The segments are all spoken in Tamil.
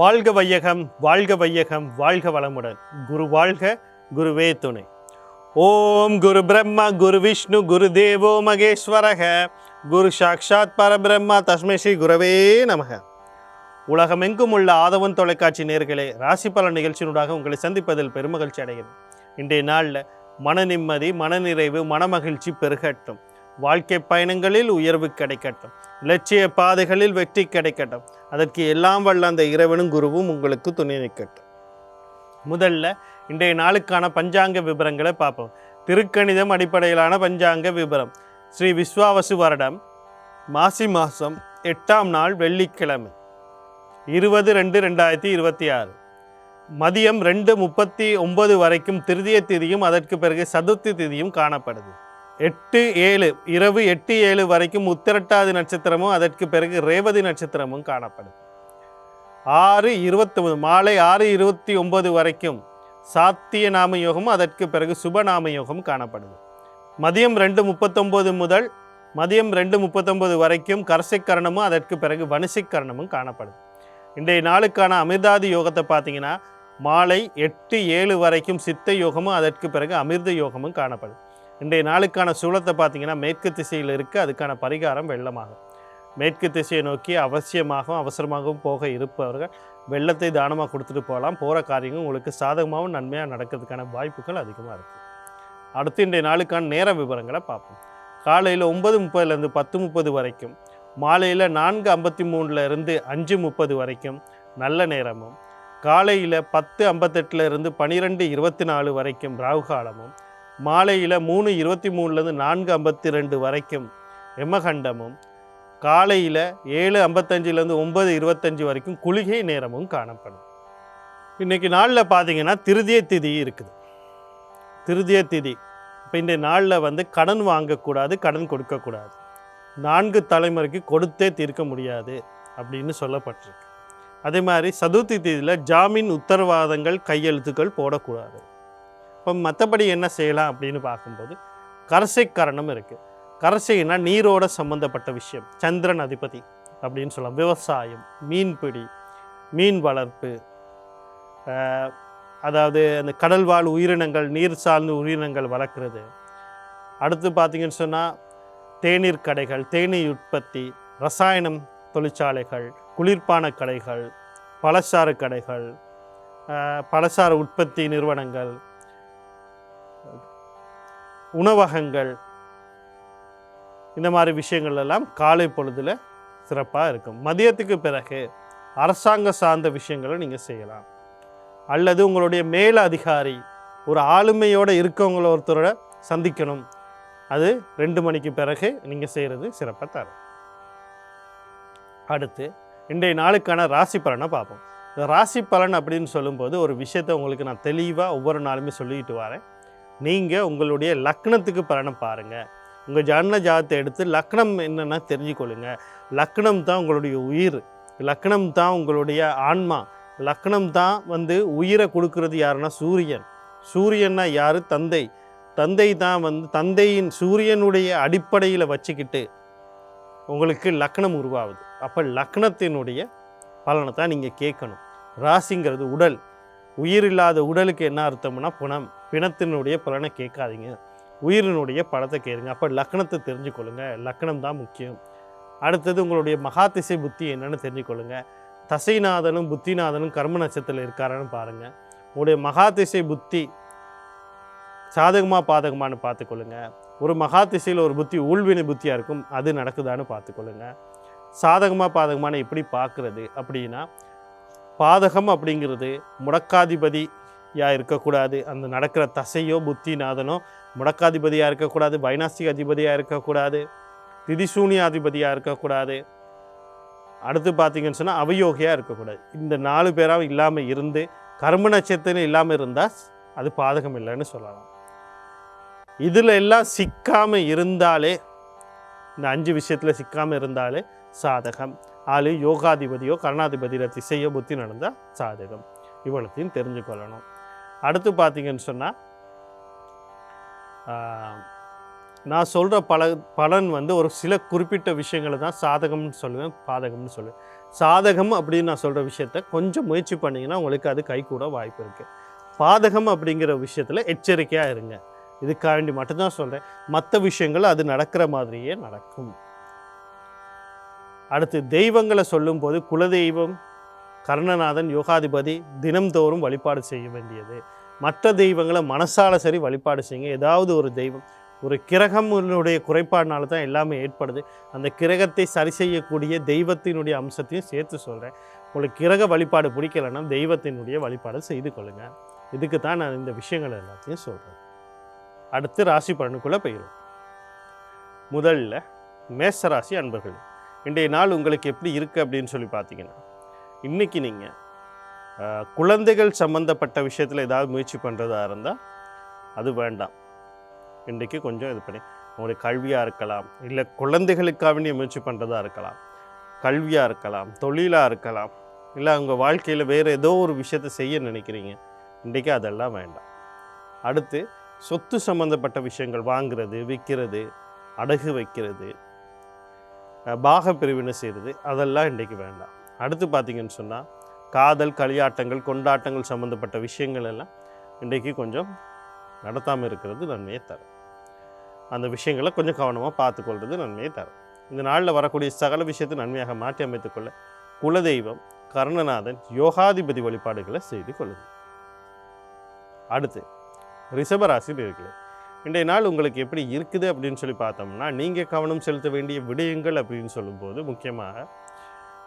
வாழ்க வையகம் வாழ்க வையகம் வாழ்க வளமுடன். குரு வாழ்க குருவே துணை. ஓம் குரு பிரம்மா குரு விஷ்ணு குரு தேவோ மகேஸ்வரக. குரு சாக்ஷாத் பரபிரம்மா தஸ்மை ஸ்ரீ குரவே நமக. உலகமெங்கும் உள்ள ஆதவன் தொலைக்காட்சி நேர்களே ராசி பலன் நிகழ்ச்சியினூடாக உங்களை சந்திப்பதில் பெருமகிழ்ச்சி அடைகிறது இன்றைய நாளில் மன நிம்மதி மனநிறைவு மனமகிழ்ச்சி பெருகட்டும். வாழ்க்கை பயணங்களில் உயர்வு கிடைக்கட்டும். லட்சிய பாதைகளில் வெற்றி கிடைக்கட்டும். அதற்கு எல்லாம் வல்ல அந்த இறைவனும் குருவும் உங்களுக்கு துணை நிற்கட்டும். முதல்ல இன்றைய நாளுக்கான பஞ்சாங்க விவரங்களை பார்ப்போம். திருக்கணிதம் அடிப்படையிலான பஞ்சாங்க விவரம் ஸ்ரீ விஸ்வாவசு வருடம் மாசி மாதம் எட்டாம் நாள் வெள்ளிக்கிழமை இருபது ரெண்டு ரெண்டாயிரத்தி இருபத்தி ஆறு. மதியம் ரெண்டு முப்பத்தி ஒன்பது வரைக்கும் திருதிய திதியும் அதற்கு பிறகு சதுர்த்தி திதியும் காணப்படுது. எட்டு ஏழு இரவு எட்டு ஏழு வரைக்கும் உத்திரட்டாதி நட்சத்திரமும் அதற்கு பிறகு ரேவதி நட்சத்திரமும் காணப்படும். ஆறு இருபத்தி மாலை ஆறு இருபத்தி ஒன்பது வரைக்கும் சாத்திய நாம யோகமும் அதற்கு பிறகு சுபநாம யோகம் காணப்படுது. மதியம் ரெண்டு முப்பத்தொம்போது முதல் மதியம் ரெண்டு முப்பத்தொம்போது வரைக்கும் கரசிக்கரணமும் அதற்கு பிறகு வனுசிக்கரணமும் காணப்படும் இன்றைய நாளுக்கான அமிர்தாதி யோகத்தை பார்த்தீங்கன்னா மாலை எட்டு ஏழு வரைக்கும் சித்த யோகமும் அதற்கு பிறகு அமிர்த யோகமும் காணப்படும் இன்றைய நாளுக்கான சூலத்தை பார்த்திங்கன்னா மேற்கு திசையில் இருக்க. அதுக்கான பரிகாரம் வெள்ளமாகும். மேற்கு திசையை நோக்கி அவசியமாகவும் அவசரமாகவும் போக இருப்பவர்கள் வெள்ளத்தை தானமாக கொடுத்துட்டு போகலாம். போகிற காரியங்கள் உங்களுக்கு சாதகமாகவும் நன்மையாக நடக்கிறதுக்கான வாய்ப்புகள் அதிகமாக இருக்குது அடுத்து இன்றைய நாளுக்கான நேர விவரங்களை பார்ப்போம். காலையில் ஒன்பது முப்பதுலேருந்து பத்து முப்பது வரைக்கும் மாலையில் நான்கு ஐம்பத்தி மூணுலேருந்து அஞ்சு முப்பது வரைக்கும் நல்ல நேரமும் காலையில் பத்து ஐம்பத்தெட்டுலேருந்து பன்னிரெண்டு இருபத்தி நாலு வரைக்கும் ராகு காலமும் மாலையில் மூணு இருபத்தி மூணுலேருந்து நான்கு ஐம்பத்தி ரெண்டு வரைக்கும் எமகண்டமும் காலையில் ஏழு ஐம்பத்தஞ்சிலேருந்து ஒம்பது இருபத்தஞ்சி வரைக்கும் குளிகை நேரமும் காணப்படும். இன்றைக்கி நாளில் பார்த்தீங்கன்னா திருதிய திதி இருக்குது. திருதிய திதி. இப்போ இந்த நாளில் வந்து கடன் வாங்கக்கூடாது கடன் கொடுக்கக்கூடாது. நான்கு தலைமுறைக்கு கொடுத்தே தீர்க்க முடியாது அப்படின்னு சொல்லப்பட்டிருக்கு. அதே மாதிரி சதுர்த்தி தேதியில் ஜாமீன் உத்தரவாதங்கள் கையெழுத்துக்கள் போடக்கூடாது. இப்போ மற்றபடி என்ன செய்யலாம் அப்படின்னு பார்க்கும்போது கரசை கரணம் இருக்குது கரசைனா நீரோட சம்மந்தப்பட்ட விஷயம். சந்திரன் அதிபதி அப்படின்னு சொல்லலாம். விவசாயம் மீன்பிடி மீன் வளர்ப்பு அதாவது அந்த கடல்வாழ் உயிரினங்கள் நீர் சார்ந்த உயிரினங்கள் வளர்க்குறது. அடுத்து பார்த்திங்கன்னு சொன்னால் தேநீர் கடைகள் தேநீர் உற்பத்தி ரசாயனம் தொழிற்சாலைகள் குளிர்பான கடைகள் பழச்சாறு கடைகள் பழச்சாறு உற்பத்தி நிறுவனங்கள் உணவகங்கள். இந்த மாதிரி விஷயங்கள் எல்லாம் காலை பொழுதில் சிறப்பாக இருக்கும். மதியத்துக்கு பிறகு அரசாங்க சார்ந்த விஷயங்களை நீங்கள் செய்யலாம். அல்லது உங்களுடைய மேல அதிகாரி ஒரு ஆளுமையோடு இருக்கவங்கள ஒருத்தரோட சந்திக்கணும். அது ரெண்டு மணிக்கு பிறகு நீங்கள் செய்கிறது சிறப்பாக தரும். அடுத்து இன்றைய நாளுக்கான ராசி பலனை பார்ப்போம். இந்த ராசி பலன் அப்படின்னு சொல்லும்போது ஒரு விஷயத்தை உங்களுக்கு நான் தெளிவாக ஒவ்வொரு நாளுமே சொல்லிக்கிட்டு வரேன். நீங்கள் உங்களுடைய லக்னத்துக்கு பலனை பாருங்கள் உங்கள் ஜன்ன ஜாதத்தை எடுத்து லக்னம் என்னென்னா தெரிஞ்சுக்கொள்ளுங்க. லக்னம் தான் உங்களுடைய உயிர். லக்னம் தான் உங்களுடைய ஆன்மா. லக்னம் தான் வந்து உயிரை கொடுக்கறது யாருன்னா சூரியன். சூரியன்னா யார்? தந்தை. தந்தை தான் வந்து தந்தையின் சூரியனுடைய அடிப்படையில் வச்சுக்கிட்டு உங்களுக்கு லக்னம் உருவாகுது. அப்போ லக்னத்தினுடைய பலனை தான் நீங்கள் கேட்கணும். ராசிங்கிறது உடல். உயிர் இல்லாத உடலுக்கு என்ன அர்த்தம்னா புனம். பிணத்தினுடைய பலனை கேட்காதீங்க. உயிரினுடைய படத்தை கேளுங்க. அப்போ லக்னத்தை தெரிஞ்சுக்கொள்ளுங்க. லக்னம் தான் முக்கியம். அடுத்தது உங்களுடைய மகாதிசை புத்தி என்னன்னு தெரிஞ்சுக்கொள்ளுங்க. தசைநாதனும் புத்திநாதனும் கர்ம நட்சத்திரத்தில் இருக்காரான்னு பாருங்கள் உங்களுடைய மகாதிசை புத்தி சாதகமாக பாதகமானு பார்த்துக்கொள்ளுங்க. ஒரு மகாதிசையில் ஒரு புத்தி ஊழ்வினை புத்தியாக இருக்கும். அது நடக்குதான்னு பார்த்துக்கொள்ளுங்க. சாதகமாக பாதகமான எப்படி பார்க்குறது அப்படின்னா பாதகம் அப்படிங்கிறது முடக்காதிபதி யா இருக்கக்கூடாது. அந்த நடக்கிற தசையோ புத்திநாதனோ முடக்காதிபதியாக இருக்கக்கூடாது பைனாஸ்டிக் அதிபதியாக இருக்கக்கூடாது திதிசூனியாதிபதியாக இருக்கக்கூடாது. அடுத்து பார்த்தீங்கன்னு சொன்னால் அவயோகியாக இருக்கக்கூடாது. இந்த நாலு பேராக இல்லாமல் இருந்து கர்ம நட்சத்திரம் இல்லாமல் இருந்தால் அது பாதகம் இல்லைன்னு சொல்லலாம். இதில் எல்லாம் சிக்காமல் இருந்தாலே இந்த அஞ்சு விஷயத்தில் சிக்காமல் இருந்தாலே சாதகம். ஆளு யோகாதிபதியோ கருணாதிபதியில் திசையோ புத்தி நடந்தால் சாதகம். இவ்வளத்தையும் தெரிஞ்சுக்கொள்ளணும். அடுத்து பார்த்தீங்கன்னு சொன்னால் நான் சொல்கிற பல பலன் வந்து ஒரு சில குறிப்பிட்ட விஷயங்களை தான் சாதகம்னு சொல்லுவேன் பாதகம்னு சொல்லுவேன். சாதகம் அப்படின்னு நான் சொல்கிற விஷயத்த கொஞ்சம் முயற்சி பண்ணிங்கன்னா உங்களுக்கு அது கை கூட வாய்ப்பு இருக்குது பாதகம் அப்படிங்கிற விஷயத்தில் எச்சரிக்கையாக இருங்க. இதுக்காக வேண்டி மட்டும்தான் சொல்கிறேன் மற்ற விஷயங்கள் அது நடக்கிற மாதிரியே நடக்கும். அடுத்து தெய்வங்களை சொல்லும்போது குலதெய்வம் கர்ணநாதன் யோகாதிபதி தினம்தோறும் வழிபாடு செய்ய வேண்டியது. மற்ற தெய்வங்களை மனசால சரி வழிபாடு செய்யுங்க. ஏதாவது ஒரு தெய்வம் ஒரு கிரகமுடைய குறைபாடுனால தான் எல்லாமே ஏற்படுது. அந்த கிரகத்தை சரி செய்யக்கூடிய தெய்வத்தினுடைய அம்சத்தையும் சேர்த்து சொல்கிறேன் உங்களுக்கு கிரக வழிபாடு பிடிக்கலைன்னா தெய்வத்தினுடைய வழிபாடு செய்து கொள்ளுங்கள் இதுக்கு தான் நான் இந்த விஷயங்கள் எல்லாத்தையும் சொல்கிறேன் அடுத்து ராசி பலனுக்குள்ளே போயிடும் முதல்ல மேசராசி அன்பர்கள் இன்றைய நாள் உங்களுக்கு எப்படி இருக்குது அப்படின்னு சொல்லி பார்த்தீங்கன்னா இன்றைக்கி நீங்கள் குழந்தைகள் சம்மந்தப்பட்ட விஷயத்தில் ஏதாவது முயற்சி பண்ணுறதா இருந்தால் அது வேண்டாம். இன்றைக்கு கொஞ்சம் இது பண்ணி உங்களுடைய கல்வியாக இருக்கலாம் இல்லை குழந்தைகளுக்காக வேண்டிய முயற்சி பண்ணுறதா இருக்கலாம் கல்வியாக இருக்கலாம் தொழிலாக இருக்கலாம் இல்லை அவங்க வாழ்க்கையில் வேறு ஏதோ ஒரு விஷயத்தை செய்ய நினைக்கிறீங்க இன்றைக்கி அதெல்லாம் வேண்டாம். அடுத்து சொத்து சம்மந்தப்பட்ட விஷயங்கள் வாங்குறது விற்கிறது அடகு வைக்கிறது பாக பிரிவினை செய்கிறது அதெல்லாம் இன்றைக்கு வேண்டாம். அடுத்து பார்த்தீங்கன்னு சொன்னால் காதல் களியாட்டங்கள் கொண்டாட்டங்கள் சம்மந்தப்பட்ட விஷயங்கள் எல்லாம் இன்றைக்கு கொஞ்சம் நடத்தாமல் இருக்கிறது நன்மையை தரும். அந்த விஷயங்களை கொஞ்சம் கவனமாக பார்த்துக்கொள்வது நன்மையை தரும். இந்த நாளில் வரக்கூடிய சகல விஷயத்தை நன்மையாக மாற்றி அமைத்துக்கொள்ள குலதெய்வம் கர்ணநாதன் யோகாதிபதி வழிபாடுகளை செய்து கொள்ளுங்கள். அடுத்து ரிஷபராசி இருக்குது இன்றைய நாள் உங்களுக்கு எப்படி இருக்குது அப்படின்னு சொல்லி பார்த்தோம்னா நீங்கள் கவனம் செலுத்த வேண்டிய விடயங்கள் அப்படின்னு சொல்லும்போது முக்கியமாக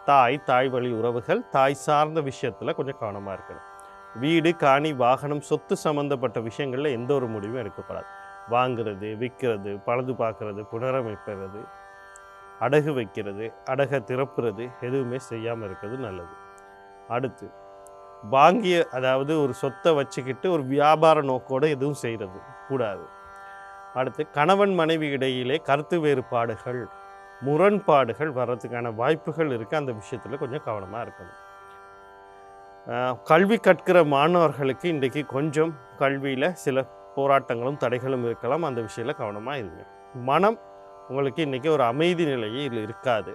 தாய் தாய் வழி உறவுகள் தாய் சார்ந்த விஷயத்தில் கொஞ்சம் கவனமாக இருக்கணும். வீடு காணி வாகனம் சொத்து சம்மந்தப்பட்ட விஷயங்களில் எந்த ஒரு முடிவும் எடுக்கப்படாது. வாங்குறது விற்கிறது பழுது பார்க்கறது புனரமைக்கிறது அடகு வைக்கிறது அடகை திறப்புறது எதுவுமே செய்யாமல் இருக்கிறது நல்லது. அடுத்து வாங்கிய அதாவது ஒரு சொத்தை வச்சுக்கிட்டு ஒரு வியாபார நோக்கோடு எதுவும் செய்கிறது கூடாது. அடுத்து கணவன் மனைவி இடையிலே கருத்து வேறுபாடுகள் முரண்பாடுகள் வர்றதுக்கான வாய்ப்புகள் இருக்குது அந்த விஷயத்தில் கொஞ்சம் கவனமாக இருக்கணும். கல்வி கற்கிற மாணவர்களுக்கு இன்றைக்கி கொஞ்சம் கல்வியில் சில போராட்டங்களும் தடைகளும் இருக்கலாம். அந்த விஷயத்தில் கவனமாக இருங்க. மனம் உங்களுக்கு இன்றைக்கி ஒரு அமைதி நிலையில் இருக்காது.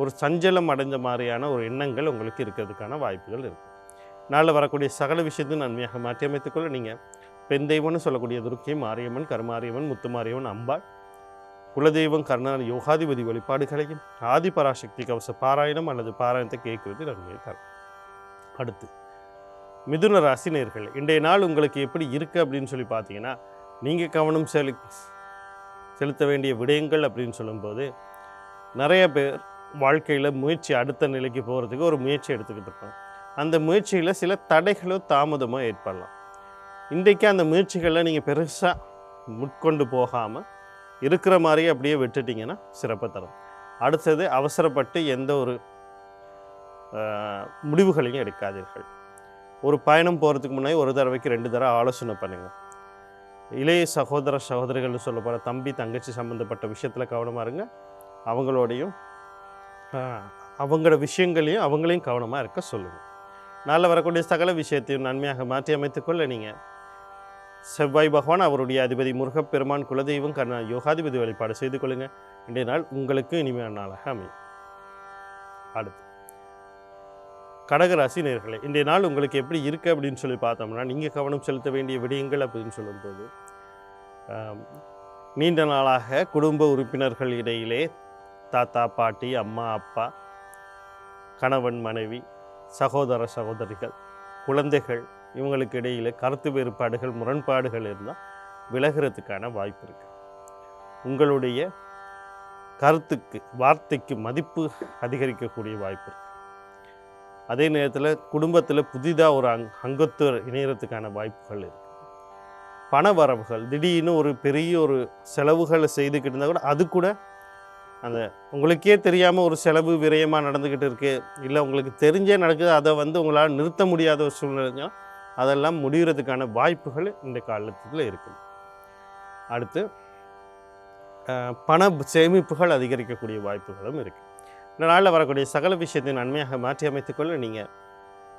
ஒரு சஞ்சலம் அடைஞ்ச மாதிரியான ஒரு எண்ணங்கள் உங்களுக்கு இருக்கிறதுக்கான வாய்ப்புகள் இருக்குது நாளில் வரக்கூடிய சகல விஷயத்தையும் நன்மையாக மாற்றி அமைத்துக்கொள்ள நீங்கள் பெண் தெய்வம்னு சொல்லக்கூடிய துருக்கி மாரியம்மன் கருமாரியம்மன் முத்துமாரியம்மன் அம்பாள் குலதெய்வம் கர்ணன் யோகாதிபதி வழிபாடுகளையும் ஆதி பராசக்தி கவச பாராயணம் அல்லது பாராயணத்தை கேட்கிறது நன்மையை தரும் அடுத்து மிதுன ராசி நேர்கள் இன்றைய நாள் உங்களுக்கு எப்படி இருக்குது அப்படின்னு சொல்லி பார்த்தீங்கன்னா நீங்கள் கவனம் செலு செலுத்த வேண்டிய விடயங்கள் அப்படின்னு சொல்லும்போது நிறைய பேர் வாழ்க்கையில் முயற்சி அடுத்த நிலைக்கு போகிறதுக்கு ஒரு முயற்சி எடுத்துக்கிட்டு இருப்பாங்க. அந்த முயற்சியில் சில தடைகளோ தாமதமோ ஏற்படலாம். இன்றைக்கு அந்த முயற்சிகளை நீங்கள் பெருசாக முட்கொண்டு போகாமல் இருக்கிற மாதிரியே அப்படியே விட்டுட்டிங்கன்னா சிறப்பாக தரும். அடுத்தது அவசரப்பட்டு எந்த ஒரு ஆஹ், முடிவுகளையும் எடுக்காதீர்கள். ஒரு பயணம் போகிறதுக்கு முன்னாடி ஒரு தடவைக்கு ரெண்டு தடவை ஆலோசனை பண்ணுங்கள் இளைய சகோதர சகோதரிகள்னு சொல்ல போகிற தம்பி தங்கச்சி சம்மந்தப்பட்ட விஷயத்தில் கவனமாக இருங்க. அவங்களோடையும் ஆஹ், அவங்களோட விஷயங்களையும் அவங்களையும் கவனமாக இருக்க சொல்லுங்கள் நாளில் வரக்கூடிய சகல விஷயத்தையும் நன்மையாக மாற்றி அமைத்துக்கொள்ள நீங்கள் செவ்வாய் பகவான் அவருடைய அதிபதி முருகப்பெருமான் குலதெய்வம் கர்ணா யோகாதிபதி வழிபாடு செய்து கொள்ளுங்க. இன்றைய நாள் உங்களுக்கு இனிமையான நாளாக அமையும். அடுத்து. கடகராசி நேர்களை இன்றைய நாள் உங்களுக்கு எப்படி இருக்குது அப்படின்னு சொல்லி பார்த்தோம்னா நீங்கள் கவனம் செலுத்த வேண்டிய விடயங்கள் அப்படின்னு சொல்லும்போது நீண்ட நாளாக குடும்ப உறுப்பினர்கள் இடையிலே தாத்தா பாட்டி அம்மா அப்பா கணவன் மனைவி சகோதர சகோதரிகள் குழந்தைகள் இவங்களுக்கு இடையில் கருத்து வேறுபாடுகள் முரண்பாடுகள் இருந்தால் விலகிறதுக்கான வாய்ப்பு இருக்குது உங்களுடைய கருத்துக்கு வார்த்தைக்கு மதிப்பு அதிகரிக்கக்கூடிய வாய்ப்பு இருக்குது அதே நேரத்தில் குடும்பத்தில் புதிதாக ஒரு அங் அங்கத்துவர் இணையறதுக்கான வாய்ப்புகள் இருக்குது பண வரவுகள் திடீர்னு ஒரு பெரிய ஒரு செலவுகளை செய்துக்கிட்டு இருந்தால் கூட அது கூட அந்த உங்களுக்கே தெரியாமல் ஒரு செலவு விரயமாக நடந்துக்கிட்டு இருக்குது இல்லை உங்களுக்கு தெரிஞ்சே நடக்குது அதை வந்து உங்களால் நிறுத்த முடியாத ஒரு சூழ்நிலைங்க அதெல்லாம் முடிகிறதுக்கான வாய்ப்புகள் இந்த காலத்தில் இருக்குது. அடுத்து பண சேமிப்புகள் அதிகரிக்கக்கூடிய வாய்ப்புகளும் இருக்குது இந்த நாளில் வரக்கூடிய சகல விஷயத்தை நன்மையாக மாற்றி அமைத்துக்கொள்ள நீங்கள்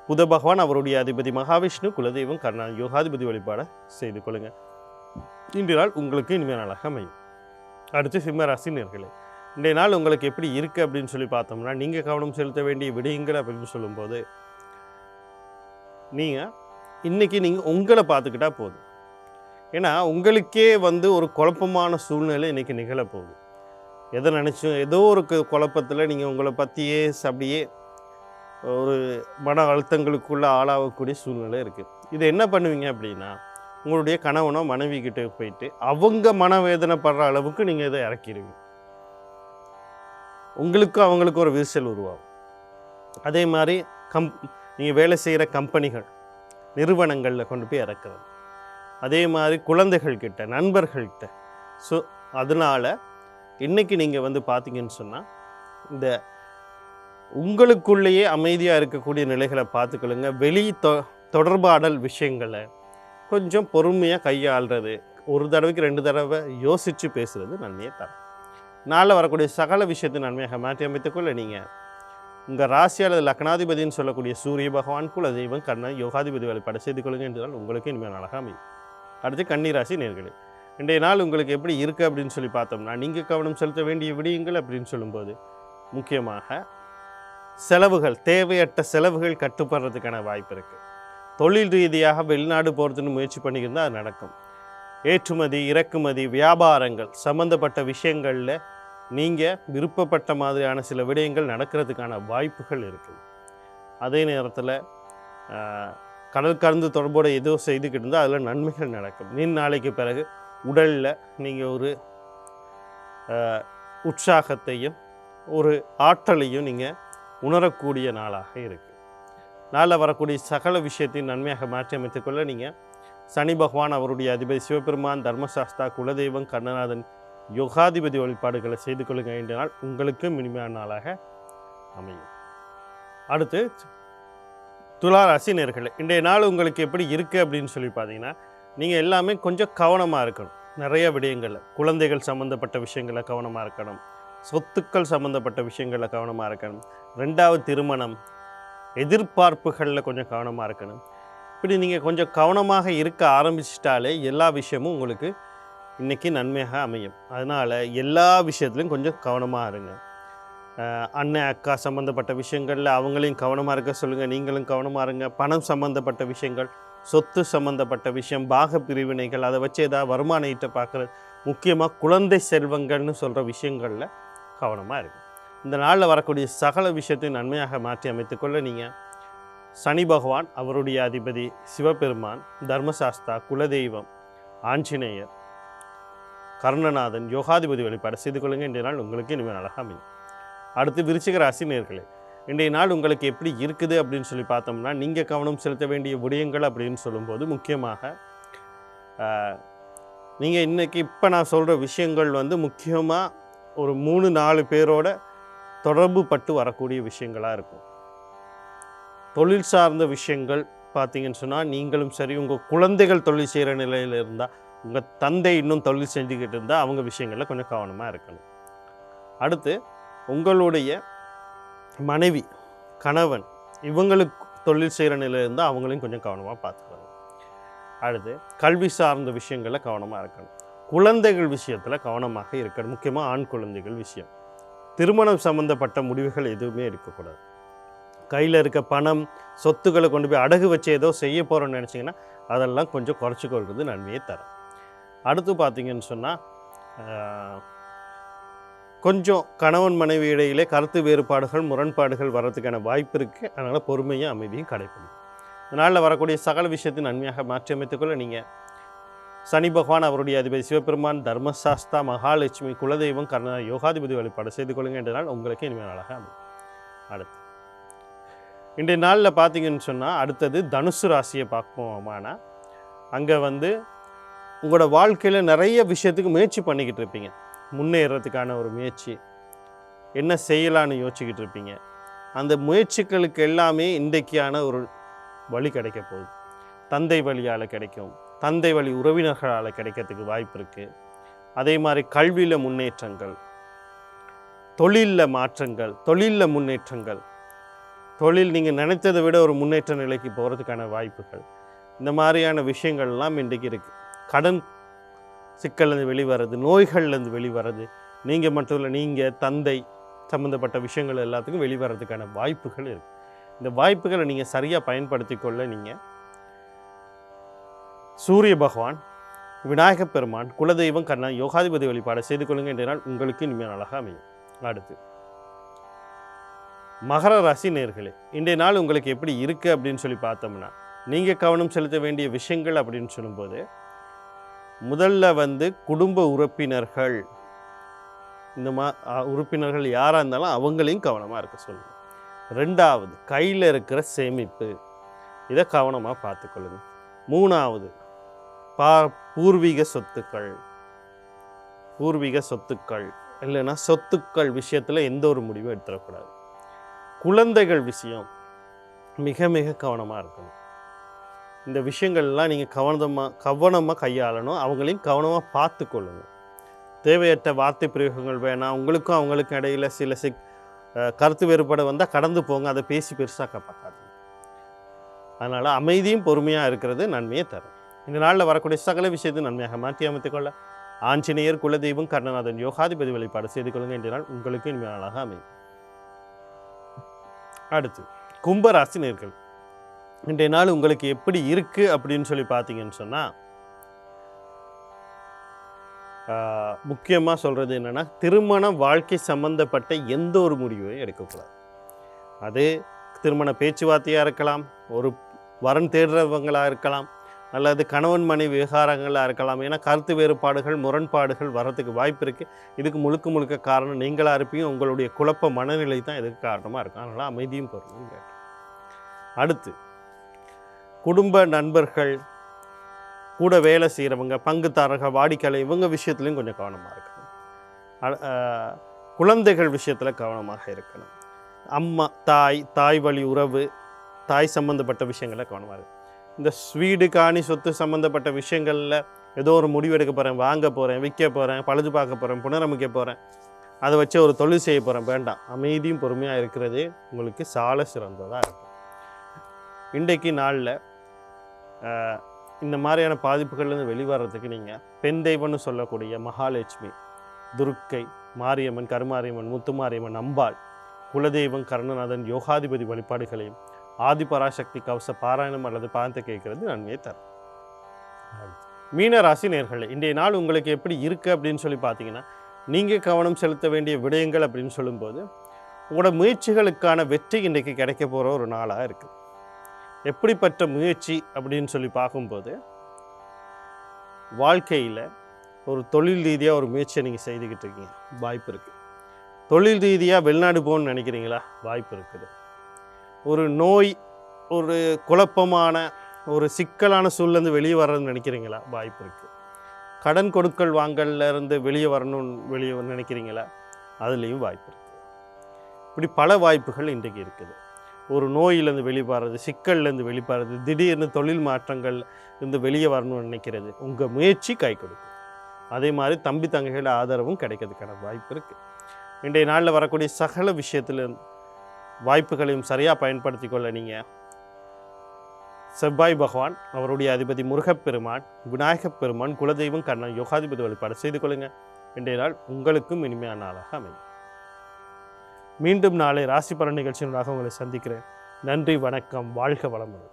புத பகவான் அவருடைய அதிபதி மகாவிஷ்ணு குலதெய்வம் கர்ணா யோகாதிபதி வழிபாடை செய்து கொள்ளுங்கள் இன்று நாள் உங்களுக்கு இனிமே நாளாக அமையும். அடுத்து சிம்மராசி நேர்களே இன்றைய நாள் உங்களுக்கு எப்படி இருக்குது அப்படின்னு சொல்லி பார்த்தோம்னா நீங்கள் கவனம் செலுத்த வேண்டிய விடயங்கள் அப்படின்னு சொல்லும்போது நீங்கள் இன்றைக்கி நீங்கள் உங்களை பார்த்துக்கிட்டா போதும். ஏன்னா உங்களுக்கே வந்து ஒரு குழப்பமான சூழ்நிலை இன்றைக்கி நிகழப்போகுது. எதை நினச்சும் ஏதோ ஒரு குழப்பத்தில் நீங்கள் உங்களை பற்றியே அப்படியே ஒரு மன அழுத்தங்களுக்குள்ளே ஆளாகக்கூடிய சூழ்நிலை இருக்குது இதை என்ன பண்ணுவீங்க அப்படின்னா உங்களுடைய கணவனோ மனைவி கிட்டே போயிட்டு அவங்க மனவேதனைப்படுற அளவுக்கு நீங்கள் இதை இறக்கிடுவீங்க. உங்களுக்கும் அவங்களுக்கும் ஒரு விரிசல் உருவாகும். அதே மாதிரி கம் நீங்கள் வேலை செய்கிற கம்பெனிகள் நிறுவனங்களில் கொண்டு போய் இறக்குறது. அதே மாதிரி குழந்தைகள்கிட்ட நண்பர்கள்கிட்ட. ஸோ அதனால் இன்றைக்கி நீங்கள் வந்து பார்த்தீங்கன்னு சொன்னால் இந்த உங்களுக்குள்ளேயே அமைதியாக இருக்கக்கூடிய நிலைகளை பார்த்துக்கொள்ளுங்க. வெளி தொ தொடர்பாடல் விஷயங்களை கொஞ்சம் பொறுமையாக கையாளுறது ஒரு தடவைக்கு ரெண்டு தடவை யோசித்து பேசுகிறது நன்மையை தரும். நாளில் வரக்கூடிய சகல விஷயத்தை நன்மையாக மாற்றி அமைத்துக்கொள்ள நீங்கள் உங்கள் ராசி அல்லது லக்னாதிபதினு சொல்லக்கூடிய சூரிய பகவான் குல தெய்வம் கண்ணன் யோகாதிபதி வழிபாடு செய்து கொள்ளுங்க என்றால் உங்களுக்கு இனிமேல் அழகாக அமையும். அடுத்து கன்னிராசி நேர்களே இன்றைய நாள் உங்களுக்கு எப்படி இருக்குது அப்படின்னு சொல்லி பார்த்தோம்னா நீங்கள் கவனம் செலுத்த வேண்டிய விடயங்கள் அப்படின்னு சொல்லும்போது முக்கியமாக செலவுகள் தேவையற்ற செலவுகள் கட்டுப்படுறதுக்கான வாய்ப்பு இருக்குது தொழில் ரீதியாக வெளிநாடு போகிறதுன்னு முயற்சி பண்ணியிருந்தால் அது நடக்கும். ஏற்றுமதி இறக்குமதி வியாபாரங்கள் சம்மந்தப்பட்ட விஷயங்களில் நீங்கள் விருப்பப்பட்ட மாதிரியான சில விடயங்கள் நடக்கிறதுக்கான வாய்ப்புகள் இருக்குது. அதே நேரத்தில் கடல் கலந்து தொடர்போட ஏதோ செய்துக்கிட்டு இருந்தால் அதில் நன்மைகள் நடக்கும். நீண்ட நாளைக்கு பிறகு உடலில் நீங்கள் ஒரு உற்சாகத்தையும் ஒரு ஆற்றலையும் நீங்கள் உணரக்கூடிய நாளாக இருக்குது நாளில் வரக்கூடிய சகல விஷயத்தையும் நன்மையாக மாற்றி அமைத்துக்கொள்ள நீங்கள் சனி பகவான் அவருடைய அதிபதி சிவபெருமான் தர்மசாஸ்தா குலதெய்வம் கண்ணநாதன் யோகாதிபதி வழிபாடுகளை செய்து கொள்ளுங்க என்ற நாள் உங்களுக்கும் இனிமையான நாளாக அமையும். அடுத்து துளாராசி நேர்களே இன்றைய நாள் உங்களுக்கு எப்படி இருக்குது அப்படின்னு சொல்லி பார்த்தீங்கன்னா நீங்கள் எல்லாமே கொஞ்சம் கவனமாக இருக்கணும். நிறைய விடயங்களில் குழந்தைகள் சம்மந்தப்பட்ட விஷயங்களில் கவனமாக இருக்கணும். சொத்துக்கள் சம்மந்தப்பட்ட விஷயங்களில் கவனமாக இருக்கணும். ரெண்டாவது திருமணம் எதிர்பார்ப்புகளில் கொஞ்சம் கவனமாக இருக்கணும். இப்படி நீங்கள் கொஞ்சம் கவனமாக இருக்க ஆரம்பிச்சிட்டாலே எல்லா விஷயமும் உங்களுக்கு இன்றைக்கி நன்மையாக அமையும். அதனால் எல்லா விஷயத்துலையும் கொஞ்சம் கவனமாக இருங்க. அண்ணன் அக்கா சம்மந்தப்பட்ட விஷயங்களில் அவங்களையும் கவனமாக இருக்க சொல்லுங்கள் நீங்களும் கவனமாக இருங்க. பணம் சம்மந்தப்பட்ட விஷயங்கள் சொத்து சம்மந்தப்பட்ட விஷயம் பாக பிரிவினைகள் அதை வச்சு ஏதாவது வருமான ஈட்ட பார்க்குறது முக்கியமாக குழந்தை செல்வங்கள்னு சொல்கிற விஷயங்களில் கவனமாக இருங்க. இந்த நாளில் வரக்கூடிய சகல விஷயத்தையும் நன்மையாக மாற்றி அமைத்துக்கொள்ள நீங்கள் சனி பகவான் அவருடைய அதிபதி சிவபெருமான் தர்மசாஸ்தா குலதெய்வம் ஆஞ்சநேயர் கர்ணநாதன் யோகாதிபதி வழிபாடு செய்து கொள்ளுங்கள். இன்றைய நாள் உங்களுக்கு இனிமேல் அழகாக அமையும். அடுத்து விருச்சிக ராசி நேர்களே இன்றைய நாள் உங்களுக்கு எப்படி இருக்குது அப்படின்னு சொல்லி பார்த்தோம்னா நீங்கள் கவனம் செலுத்த வேண்டிய விடயங்கள் அப்படின்னு சொல்லும்போது முக்கியமாக நீங்கள் இன்றைக்கி இப்போ நான் சொல்கிற விஷயங்கள் வந்து முக்கியமாக ஒரு மூணு நாலு பேரோட தொடர்பு பட்டு வரக்கூடிய விஷயங்களாக இருக்கும். தொழில் சார்ந்த விஷயங்கள் பார்த்தீங்கன்னு சொன்னால் நீங்களும் சரி உங்கள் குழந்தைகள் தொழில் செய்கிற நிலையில் இருந்தால் உங்கள் தந்தை இன்னும் தொழில் செஞ்சுக்கிட்டு இருந்தால் அவங்க விஷயங்களில் கொஞ்சம் கவனமாக இருக்கணும். அடுத்து உங்களுடைய மனைவி கணவன் இவங்களுக்கு தொழில் செய்கிற நிலையில் இருந்தால் அவங்களையும் கொஞ்சம் கவனமாக பார்த்துக்கணும். அடுத்து கல்வி சார்ந்த விஷயங்களில் கவனமாக இருக்கணும். குழந்தைகள் விஷயத்தில் கவனமாக இருக்கணும். முக்கியமாக ஆண் குழந்தைகள் விஷயம். திருமணம் சம்மந்தப்பட்ட முடிவுகள் எதுவுமே இருக்கக்கூடாது. கையில் இருக்க பணம் சொத்துக்களை கொண்டு போய் அடகு வச்சு ஏதோ செய்ய போகிறோன்னு நினச்சிங்கன்னா அதெல்லாம் கொஞ்சம் குறைச்சிக்கொள்வது நன்மையை தரும். அடுத்து பார்த்தீங்கன்னு சொன்னால் கொஞ்சம் கணவன் மனைவி இடையிலே கருத்து வேறுபாடுகள் முரண்பாடுகள் வர்றதுக்கான வாய்ப்பு இருக்குது அதனால் பொறுமையும் அமைதியும் கடைப்பிடிக்கும் இதனால் வரக்கூடிய சகல விஷயத்தை நன்மையாக மாற்றியமைத்துக்கொள்ள நீங்கள் சனி பகவான் அவருடைய அதிபதி சிவபெருமான் தர்மசாஸ்தா மகாலட்சுமி குலதெய்வம் கர்ண யோகாதிபதி வழிபாடு செய்து கொள்ளுங்க என்ற நாள் உங்களுக்கு இனிமேல் அழகாக அமையும். அடுத்து இன்றைய நாளில் பார்த்தீங்கன்னு சொன்னால் அடுத்தது தனுசு ராசியை பார்ப்போமானா அங்கே வந்து உங்களோட வாழ்க்கையில் நிறைய விஷயத்துக்கு முயற்சி பண்ணிக்கிட்டு இருப்பீங்க. முன்னேறதுக்கான ஒரு முயற்சி. என்ன செய்யலான்னு யோசிச்சுக்கிட்டு இருப்பீங்க. அந்த முயற்சிகளுக்கு எல்லாமே இன்றைக்கான ஒரு வழி கிடைக்க போகுது. தந்தை வழியால் கிடைக்கும். தந்தை வழி உறவினர்களால் கிடைக்கிறதுக்கு வாய்ப்பு இருக்குது அதே மாதிரி கல்வியில் முன்னேற்றங்கள். தொழிலில் மாற்றங்கள். தொழிலில் முன்னேற்றங்கள். தொழில் நீங்கள் நினைத்ததை விட ஒரு முன்னேற்ற நிலைக்கு போகிறதுக்கான வாய்ப்புகள். இந்த மாதிரியான விஷயங்கள்லாம் இன்றைக்கு இருக்குது கடன் சிக்கல்லேருந்து வெளிவரது நோய்கள்லேருந்து வெளிவரது நீங்கள் மட்டும் இல்லை நீங்கள் தந்தை சம்மந்தப்பட்ட விஷயங்கள் எல்லாத்துக்கும் வெளிவரதுக்கான வாய்ப்புகள் இருக்குது இந்த வாய்ப்புகளை நீங்கள் சரியாக பயன்படுத்தி கொள்ள நீங்கள் சூரிய பகவான் விநாயகப் பெருமான் குலதெய்வம் கண்ணா யோகாதிபதி வழிபாடு செய்து கொள்ளுங்கள் என்ற நாள் உங்களுக்கு இனிமேல் அழகாக அமையும். அடுத்து மகர ராசி நேர்களே இன்றைய நாள் உங்களுக்கு எப்படி இருக்குது அப்படின்னு சொல்லி பார்த்தோம்னா நீங்கள் கவனம் செலுத்த வேண்டிய விஷயங்கள் அப்படின்னு சொல்லும்போது முதல்ல வந்து குடும்ப உறுப்பினர்கள். இந்த மா உறுப்பினர்கள் யாராக இருந்தாலும் அவங்களையும் கவனமாக இருக்க சொல்லுங்கள் ரெண்டாவது கையில் இருக்கிற சேமிப்பு. இதை கவனமாக பார்த்துக்கொள்ளுங்க மூணாவது பா பூர்வீக சொத்துக்கள். பூர்வீக சொத்துக்கள். இல்லைன்னா சொத்துக்கள் விஷயத்தில் எந்த ஒரு முடிவும் எடுத்துடக்கூடாது. குழந்தைகள் விஷயம் மிக மிக கவனமாக இருக்கணும். இந்த விஷயங்கள்லாம் நீங்கள் கவனமாக கவனமாக கையாளணும். அவங்களையும் கவனமாக பார்த்து கொள்ளுங்கள் தேவையற்ற வார்த்தை பிரயோகங்கள் வேணாம் உங்களுக்கும் அவங்களுக்கும் இடையில சில சிக் கருத்து வேறுபாடு வந்தால் கடந்து போங்க. அதை பேசி பெருசாக்க பார்க்காது அதனால் அமைதியும் பொறுமையாக இருக்கிறது நன்மையை தரும். இந்த நாளில் வரக்கூடிய சகல விஷயத்தை நன்மையாக மாற்றி அமைத்துக்கொள்ள ஆஞ்சநேயர் குலதெய்வம் கர்ணநாதன் யோகாதிபதி வழிபாடு செய்து கொள்ளுங்கள். இன்றைய நாள் உங்களுக்கு இனிமையான நாளாக அமையும். அடுத்து கும்பராசி நேர்கள். இன்றைய நாள் உங்களுக்கு எப்படி இருக்குது அப்படின்னு சொல்லி பார்த்தீங்கன்னு சொன்னால் முக்கியமாக சொல்கிறது என்னென்னா திருமண வாழ்க்கை சம்பந்தப்பட்ட எந்த ஒரு முடிவையும் எடுக்கக்கூடாது. அது திருமண பேச்சுவார்த்தையாக இருக்கலாம் ஒரு வரன் தேடுறவங்களாக இருக்கலாம் அல்லது கணவன் மனைவி விவகாரங்களாக இருக்கலாம். ஏன்னா கருத்து வேறுபாடுகள் முரண்பாடுகள் வர்றதுக்கு வாய்ப்பு இருக்குது இதுக்கு முழுக்க முழுக்க காரணம் நீங்களாக இருப்பீங்க. உங்களுடைய குழப்ப மனநிலை தான் இதுக்கு காரணமாக இருக்கும். அதனால் அமைதியும் பொறுமையும் அடுத்து குடும்ப நண்பர்கள் கூட வேலை செய்கிறவங்க பங்குதாரர்கள் வாடிக்கையாளர் இவங்க விஷயத்துலையும் கொஞ்சம் கவனமாக இருக்கணும். குழந்தைகள் விஷயத்தில் கவனமாக இருக்கணும். அம்மா தாய் தாய் வழி உறவு தாய் சம்மந்தப்பட்ட விஷயங்களில் கவனமாக இருக்கு இந்த ஸ்வீடு காணி சொத்து சம்மந்தப்பட்ட விஷயங்களில் ஏதோ ஒரு முடிவு எடுக்க போகிறேன் வாங்க போகிறேன் விற்க போகிறேன் பழுது பார்க்க போகிறேன் புனரமைக்க போகிறேன் அதை வச்சு ஒரு தொழில் செய்ய போகிறேன் வேண்டாம். அமைதியும் பொறுமையாக இருக்கிறது உங்களுக்கு சால சிறந்ததாக இருக்கும். இன்றைக்கு நாளில் இந்த மாதிரியான பாதிப்புகள்லேருந்து வெளிவரத்துக்கு நீங்கள் பெண் தெய்வம்னு சொல்லக்கூடிய மகாலட்சுமி துர்க்கை மாரியம்மன் கருமாரியம்மன் முத்துமாரியம்மன் அம்பாள் குலதெய்வம் கருணநாதன் யோகாதிபதி வழிபாடுகளையும் ஆதிபராசக்தி கவச பாராயணம் அல்லது பார்த்து கேட்கறது நன்மையை தரும் மீன ராசி இன்றைய நாள் உங்களுக்கு எப்படி இருக்குது அப்படின்னு சொல்லி பார்த்தீங்கன்னா நீங்கள் கவனம் செலுத்த வேண்டிய விடயங்கள் அப்படின்னு சொல்லும்போது உங்களோட முயற்சிகளுக்கான வெற்றி இன்றைக்கு கிடைக்க போகிற ஒரு நாளாக இருக்குது எப்படிப்பட்ட முயற்சி அப்படின்னு சொல்லி பார்க்கும்போது வாழ்க்கையில் ஒரு தொழில் ரீதியாக ஒரு முயற்சியை நீங்கள் செய்துக்கிட்டு இருக்கீங்க. வாய்ப்பு இருக்குது தொழில் ரீதியாக வெளிநாடு போகணும்னு நினைக்கிறீங்களா? வாய்ப்பு இருக்குது. ஒரு நோய் ஒரு குழப்பமான ஒரு சிக்கலான சூழ்லேருந்து வெளியே வர்றதுன்னு நினைக்கிறீங்களா? வாய்ப்பு இருக்குது கடன் கொடுக்கல் வாங்கல்ல இருந்து வெளியே வரணும்னு வெளியே நினைக்கிறீங்களா? அதுலேயும் வாய்ப்பு இருக்குது இப்படி பல வாய்ப்புகள் இன்றைக்கு இருக்குது. ஒரு நோயிலேருந்து வெளிப்பாடுறது சிக்கல்லேருந்து வெளிப்பாடுறது திடீர்னு தொழில் மாற்றங்கள் இருந்து வெளியே வரணும்னு நினைக்கிறது. உங்கள் முயற்சி கை கொடுக்கும். அதே மாதிரி தம்பி தங்கைகளோட ஆதரவும் கிடைக்கிறதுக்கான வாய்ப்பு இருக்குது இன்றைய நாளில் வரக்கூடிய சகல விஷயத்தில் வாய்ப்புகளையும் சரியாக பயன்படுத்தி கொள்ள நீங்கள் செவ்வாய் பகவான் அவருடைய அதிபதி முருகப்பெருமான் விநாயகப் பெருமான் குலதெய்வம் கண்ணன் யோகாதிபதி வழிபாடு செய்து கொள்ளுங்கள் இன்றைய நாள் உங்களுக்கும் இனிமையான நாளாக அமையும். மீண்டும் நாளை ராசி பலன் நிகழ்ச்சியினராக உங்களை சந்திக்கிறேன். நன்றி வணக்கம் வாழ்க வளமுடன்.